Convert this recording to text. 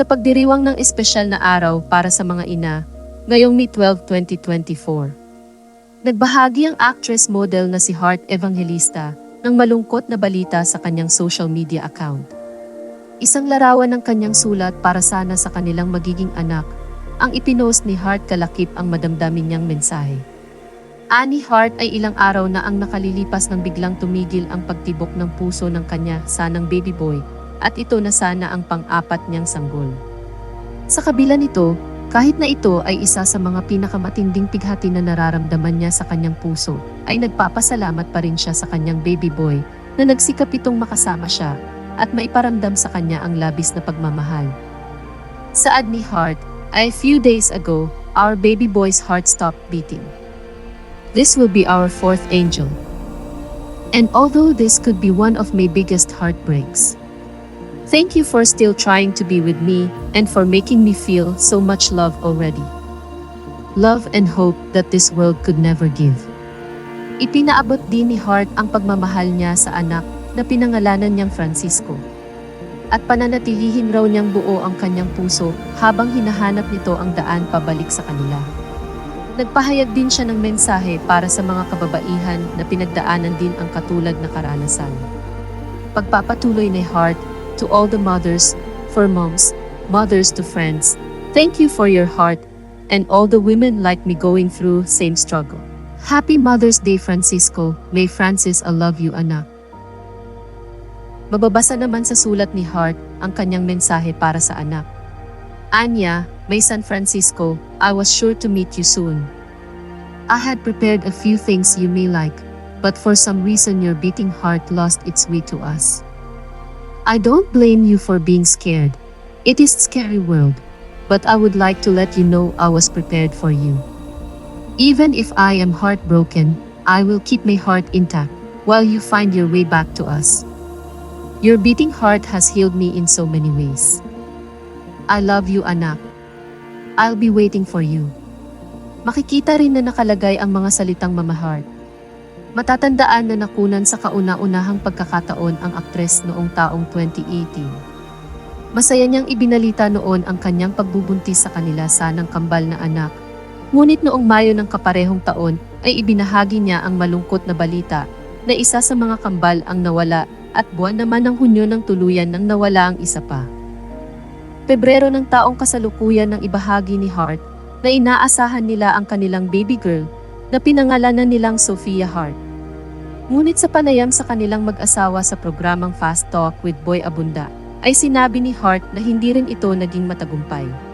sa pagdiriwang ng espesyal na araw para sa mga ina ngayong May 12, 2024. Nagbahagi ang actress model na si Heart Evangelista ng malungkot na balita sa kanyang social media account. Isang larawan ng kanyang sulat para sana sa kanilang magiging anak ang ipinost ni Heart kalakip ang madamdamin niyang mensahe. Ani Hart ay ilang araw na ang nakalilipas nang biglang tumigil ang pagtibok ng puso ng kanya sanang baby boy at ito na sana ang pang-apat niyang sanggol. Sa kabila nito, kahit na ito ay isa sa mga pinakamatinding pighati na nararamdaman niya sa kanyang puso, ay nagpapasalamat pa rin siya sa kanyang baby boy na nagsikap itong makasama siya at maiparamdam sa kanya ang labis na pagmamahal. Saad ni Hart, a few days ago, our baby boy's heart stopped beating. This will be our fourth angel. And although this could be one of my biggest heartbreaks, thank you for still trying to be with me and for making me feel so much love already. Love and hope that this world could never give. Ipinaabot din ni Hart ang pagmamahal niya sa anak na pinangalanan niyang Francisco. At pananatilihin raw niyang buo ang kanyang puso habang hinahanap nito ang daan pabalik sa kanila. Nagpahayag din siya ng mensahe para sa mga kababaihan na pinagdaanan din ang katulad na karanasan. Pagpapatuloy ni Heart to all the mothers, for moms, mothers to friends, thank you for your heart and all the women like me going through same struggle. Happy Mother's Day Francisco, may Francis I love you anak. Mababasa naman sa sulat ni Hart ang kanyang mensahe para sa anak. Anya, may San Francisco, I was sure to meet you soon. I had prepared a few things you may like, but for some reason your beating heart lost its way to us. I don't blame you for being scared. It is scary world, but I would like to let you know I was prepared for you. Even if I am heartbroken, I will keep my heart intact while you find your way back to us. Your beating heart has healed me in so many ways. I love you, anak. I'll be waiting for you. Makikita rin na nakalagay ang mga salitang mamahart. Matatandaan na nakunan sa kauna-unahang pagkakataon ang aktres noong taong 2018. Masaya niyang ibinalita noon ang kanyang pagbubuntis sa kanila sanang kambal na anak. Ngunit noong Mayo ng kaparehong taon ay ibinahagi niya ang malungkot na balita na isa sa mga kambal ang nawala at buwan naman ng Hunyo ng tuluyan nang nawala ang isa pa. Pebrero ng taong kasalukuyan ng ibahagi ni Hart na inaasahan nila ang kanilang baby girl na pinangalanan nilang Sophia Hart. Ngunit sa panayam sa kanilang mag-asawa sa programang Fast Talk with Boy Abunda, ay sinabi ni Hart na hindi rin ito naging matagumpay.